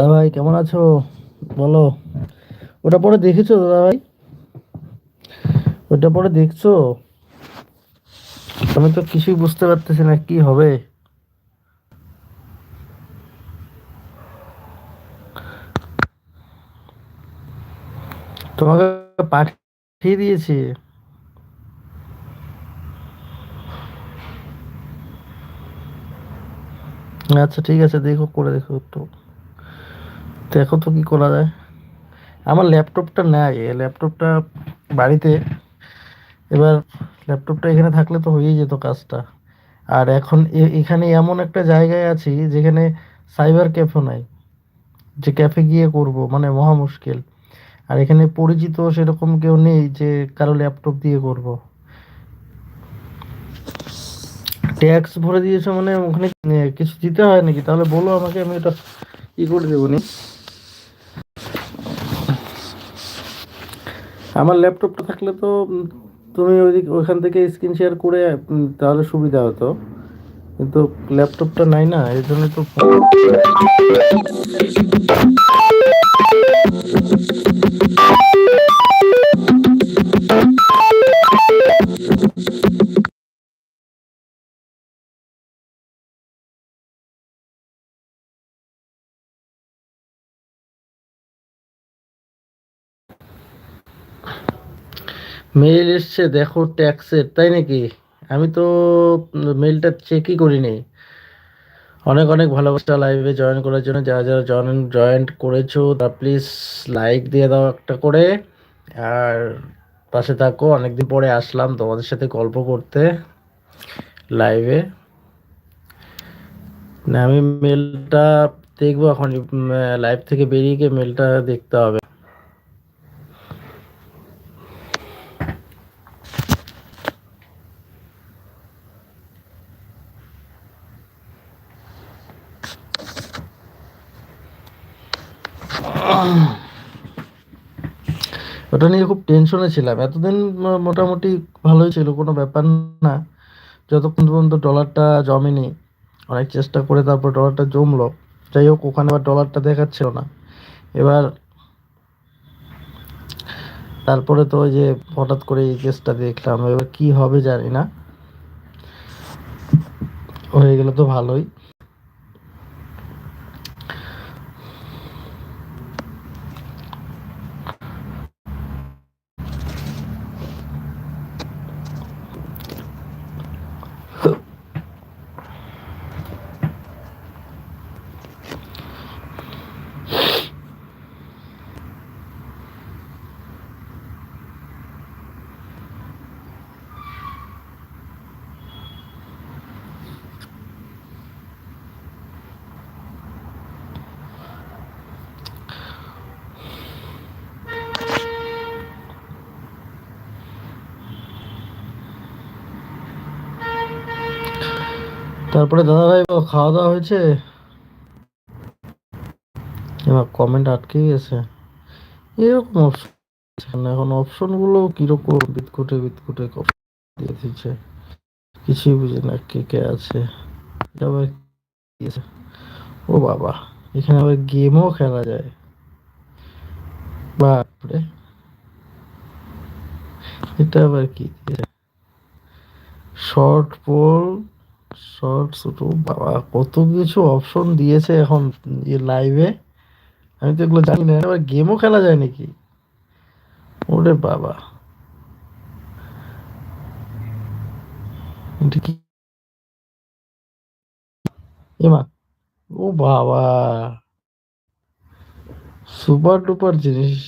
দাদা ভাই কেমন আছো? বলো। ওটা পরে দেখেছ দাদা ভাই ওটা পরে দেখছ? আমি তো কিছুই বুঝতে পারতেছি না, কি হবে? তোমাকে পাঠিয়ে দিয়েছি। আচ্ছা ঠিক আছে, দেখো, করে দেখো একটু দেখো তো কি করা যায়? আমার ল্যাপটপটা নেই, ল্যাপটপটা বাড়িতে। এবার ল্যাপটপটা এখানে থাকলে তো হয়েই যেত কাজটা। আর এখন এখানে এমন একটা জায়গায় আছি যেখানে সাইবার ক্যাফে নাই, যে ক্যাফে গিয়ে করব মানে মহা মুশকিল। আর এখানে পরিচিত সেরকম কেউ নেই যে কারও ল্যাপটপ দিয়ে করব। ট্যাক্স ভরে দিয়েছ মানে ওখানে, কিছু দিতে হয় নাকি? তাহলে বলো আমাকে, আমি এটা ই করে দেবো নি। আমার ল্যাপটপটা থাকলে তো তুমি ওইদিক, ওইখান থেকে স্ক্রিন শেয়ার করে তাহলে সুবিধা হতো। কিন্তু ল্যাপটপটা নাই না, এই জন্য তো মেইল এসছে, দেখো ট্যাক্সের, তাই নাকি? আমি তো মেইলটা চেকই করিনি। অনেক অনেক ভালোবাসা লাইভে জয়েন করার জন্য, যারা যারা জয়েন জয়েন করেছ, তা প্লিজ লাইক দিয়ে দাও একটা করে। আর পাশে থাকো, অনেকদিন পরে আসলাম তোমাদের সাথে গল্প করতে লাইভে না, আমি মেলটা দেখব এখন লাইভ থেকে বেরিয়ে গিয়ে মেলটা দেখতে হবে ওটা নিয়ে খুব টেনশনে ছিলাম। এতদিন মোটামুটি ভালোই ছিল, কোনো ব্যাপার না। যতক্ষণ পর্যন্ত ডলারটা জমেনি, অনেক চেষ্টা করে তারপর ডলারটা জমলো। যাই হোক, ওখানে আবার ডলারটা দেখাচ্ছিল না। এবার তারপরে তো ওই যে হঠাৎ করে এই কেসটা দেখলাম, এবার কি হবে জানি না। হয়ে গেলে তো ভালোই। তারপরে দাদা ভাই খাওয়া দাওয়া হয়েছে? এবার কমেন্ট আটকে গেছে। এরকম অপশন এখন অপশনগুলো কীরকম? বিতকুটে বিতকুটে দিয়ে দিচ্ছে কিছুই বুঝি না কে কে আছে। আবার? ও বাবা, এখানে আবার গেমও খেলা যায়। বাপরে। এটা আবার কি শর্ট পোল শর্ট ছোট বাবা, কত কিছু অপশন দিয়েছে এখন লাইভে আমি তো এগুলো জানি না আবার গেমও খেলা যায় নাকি? ওরে বাবা। ও বাবা। সুপার ডুপার জিনিস।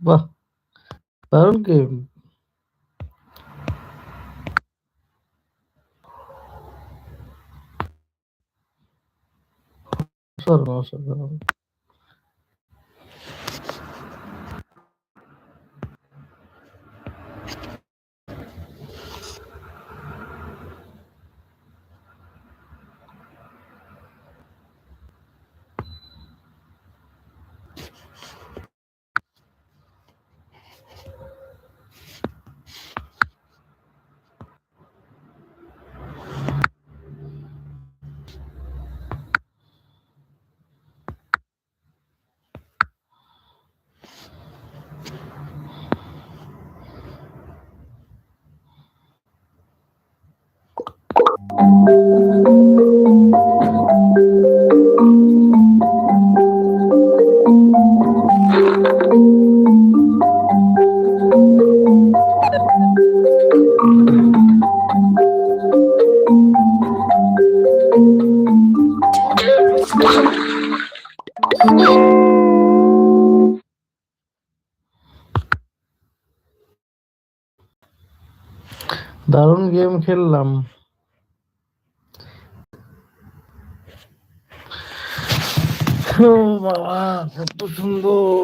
বাহ দারুণ গেম অসাধারণ অসাধারণ দারুণ গেম খেললাম। বাবা কত সুন্দর।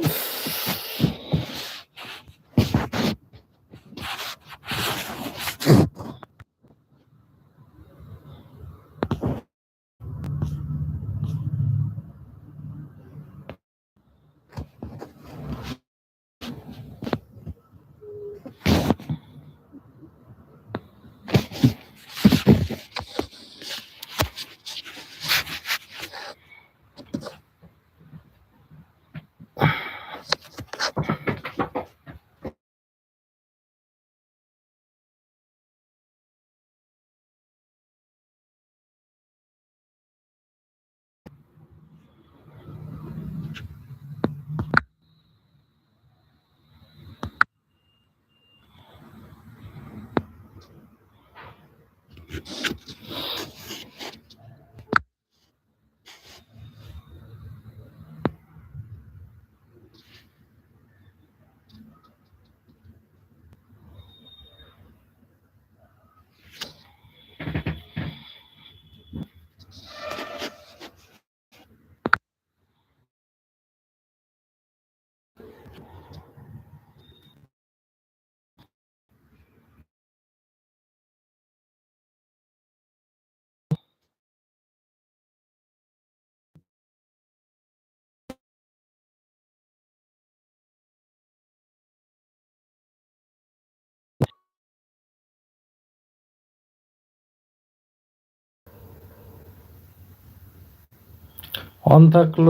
অন থাকল,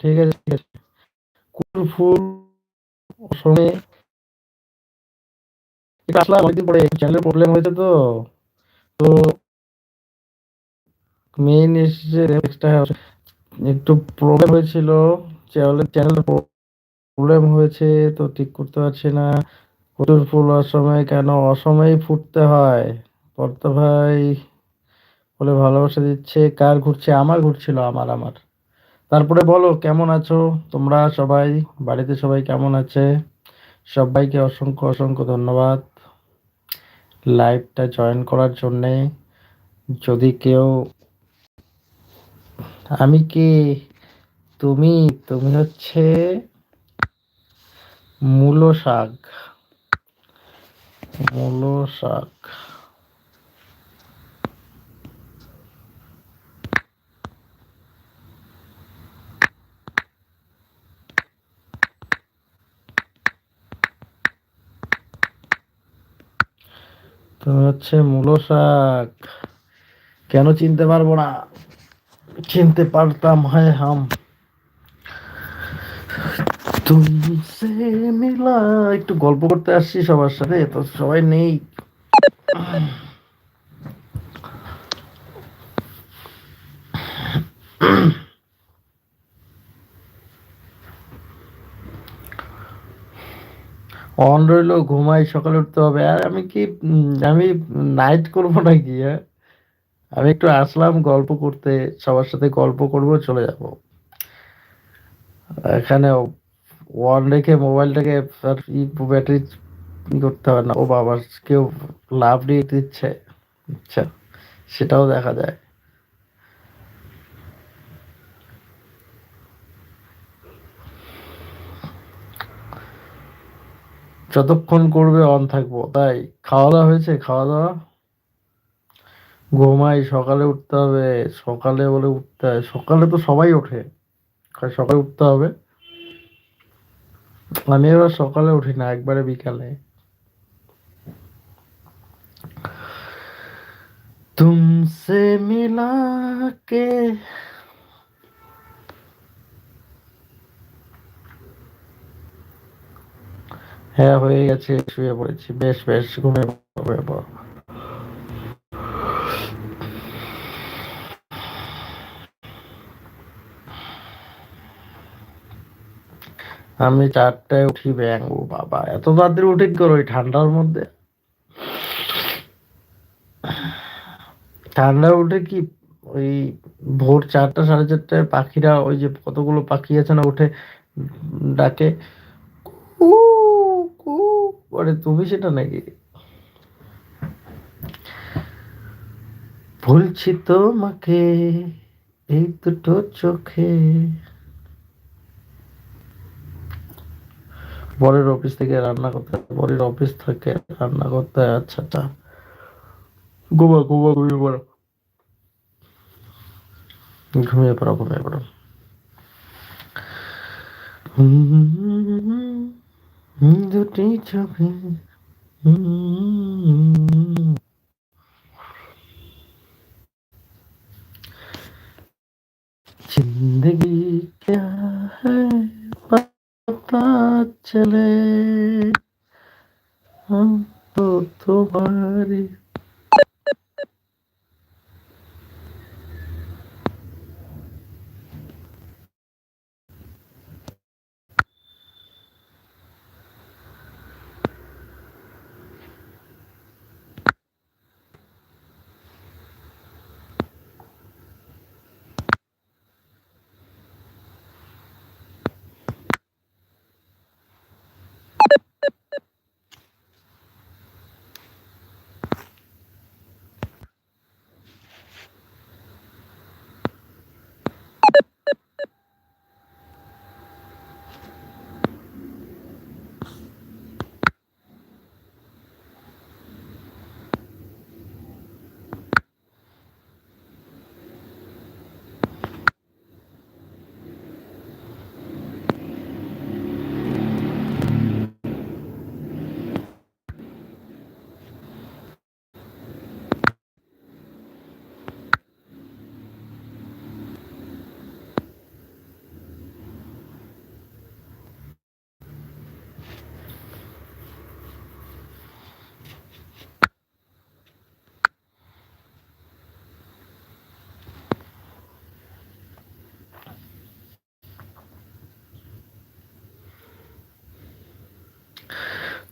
ঠিক আছে, ঠিক কুল ফুল, সঙ্গে আসলাম, অনেকদিন পরে চ্যানেলের প্রবলেম হয়েছে তো। তো মেইন এসেছে এক্সট্রা একটু প্রবলেম হয়েছিল চ্যানেলের চ্যানেলের প্রবলেম হয়েছে, তো ঠিক করতে পারছি না। প্রচুর ফুল অসময়ে কেন? অসময়ে ফুটতে হয়। পর্ত ভাই বলে ভালোবাসা দিচ্ছে। কার ঘুরছে? আমার ঘুরছিল, আমার আমার। তারপরে বলো, কেমন আছো? তোমরা সবাই? বাড়িতে সবাই কেমন আছে? সবাইকে অসংখ্য অসংখ্য ধন্যবাদ। লাইভটা জয়েন করার জন্যে যদি কেউ, আমি কি? তুমি? তুমি হচ্ছে মূলো শাক। মূলো শাক। তুমি হচ্ছে মূলো শাক। কেন চিনতে পারব না? চিনতে পারতাম, হয় হাম। তুমসে মিলা, একটু গল্প করতে আসছি সবার সাথে, তো সবাই নেই। অন রইল, ঘুমাই, সকালে উঠতে হবে। আর আমি কি আমি নাইট করব নাকি হ্যাঁ? আমি একটু আসলাম গল্প করতে, সবার সাথে গল্প করব, চলে যাব। এখানে ওয়ান রেখে মোবাইলটাকে ব্যাটারি করতে হবে না। ও বাবা কেউ লাভ দিয়ে দিচ্ছে। আচ্ছা সেটাও দেখা যায়। যতক্ষণ করবে অন থাকব। তাই খাওয়া দাওয়া হয়েছে? খাওয়া দাওয়া ঘুমাই, সকালে উঠতে হবে। সকালে বলে উঠতে হয়। সকালে তো সবাই ওঠে। সকালে উঠতে হবে। আমি এবার সকালে উঠি না, একবারে বিকালে। তুমসে মিলা কে হ্যাঁ হয়ে গেছে, শুয়ে পড়েছি। বেশ বেশ ঘুমিয়ে। আমি চারটায় উঠি ব্যাং ও বাবা। এত তাড়াতাড়ি উঠে করো ওই ঠান্ডার মধ্যে? ঠান্ডা উঠে কি ওই ভোর চারটা, সাড়ে চারটায় পাখিরা, ওই যে কতগুলো পাখি আছে না, উঠে ডাকে কু করে তুমি সেটা নাকি? ভুলছি তোমাকে এই দুটো চোখে। বরের অফিস থেকে রান্না করতে বরের অফিস থেকে রান্না করতে। আচ্ছা আচ্ছা গোবা গোবা ঘুমিয়ে পড়ো। ঘুমিয়ে পড়ো ঘুমিয়ে পড়ো। হুম, দুটি চোখে হুম, जिंदगी क्या है पता चले हम तो तुम्हारी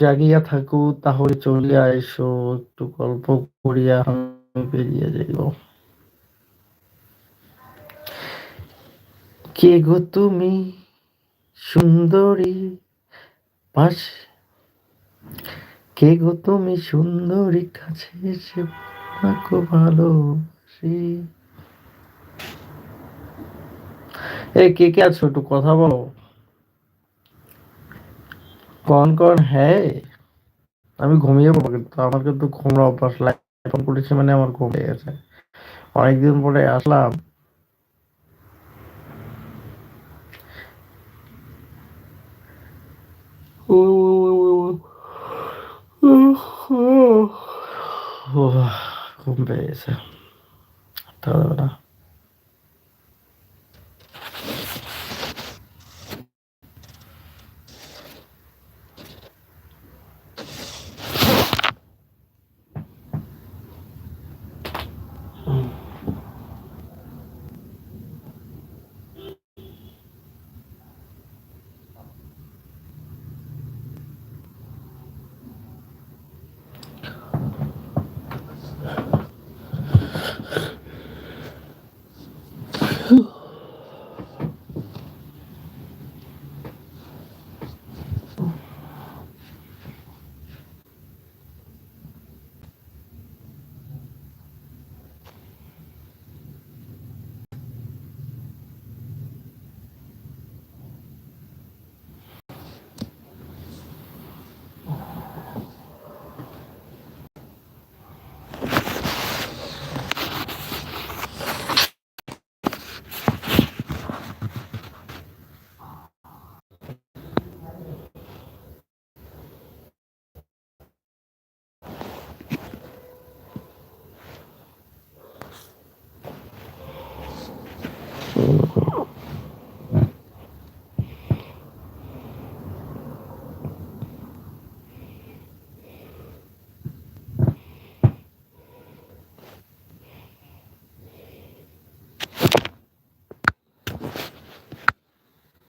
জাগিয়া থাকো, তাহলে চলিয়া এসো, একটু গল্প করিয়া আমি বেরিয়ে যাইব। কে গো তুমি সুন্দরী পাশ? কে গো তুমি সুন্দরী কাছে এসে আপনাকে ভালোবাসি। এই কে কে আছো? একটু কথা বলো। কন কন হ্যাঁ। আমি ঘুমিয়ে পড়ব কিন্তু, আমার কিন্তু ঘুমরা অভ্যাস অন করেছি মানে আমার ঘুম পেয়ে গেছে। অনেকদিন পরে আসলাম। ঘুম পেয়ে গেছে। তাহলে